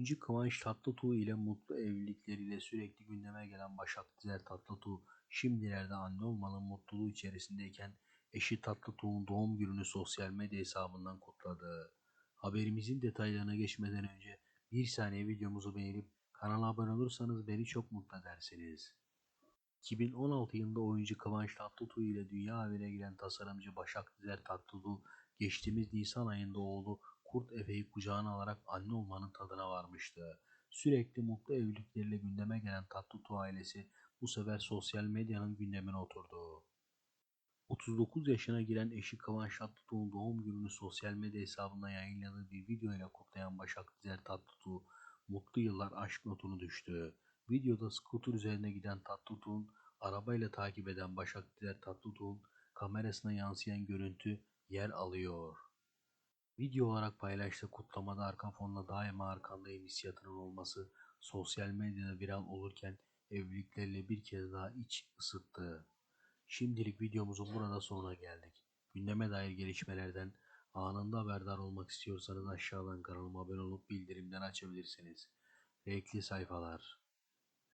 Oyuncu Kıvanç Tatlıtuğ ile mutlu evlilikleriyle sürekli gündeme gelen Başak Dizer Tatlıtuğ, şimdilerde anne olmanın mutluluğu içerisindeyken eşi Tatlıtuğ'un doğum gününü sosyal medya hesabından kutladı. Haberimizin detaylarına geçmeden önce bir saniye videomuzu beğenip kanala abone olursanız beni çok mutlu edersiniz. 2016 yılında oyuncu Kıvanç Tatlıtuğ ile dünya evine giren tasarımcı Başak Dizer Tatlıtuğ, geçtiğimiz Nisan ayında oğlu Kurt Efe'yi kucağına alarak anne olmanın tadına varmıştı. Sürekli mutlu evlilikleriyle gündeme gelen Tatlıtuğ ailesi bu sefer sosyal medyanın gündemine oturdu. 39 yaşına giren eşi Kıvanç Tatlıtuğ'un doğum gününü sosyal medya hesabından yayınladığı bir video ile kutlayan Başak Dizer Tatlıtuğ, mutlu yıllar aşk notunu düştü. Videoda skuter üzerine giden Tatlıtuğ'un arabayla takip eden Başak Dizer Tatlıtuğ'un kamerasına yansıyan görüntü yer alıyor. Video olarak paylaştığı kutlamada arka fonda daima arkandayım hissiyatının olması sosyal medyada viral olurken evliliklerle bir kez daha iç ısıttı. Şimdilik videomuzun burada sonuna geldik. Gündeme dair gelişmelerden anında haberdar olmak istiyorsanız aşağıdan kanalıma abone olup bildirimleri açabilirsiniz. Renkli sayfalar.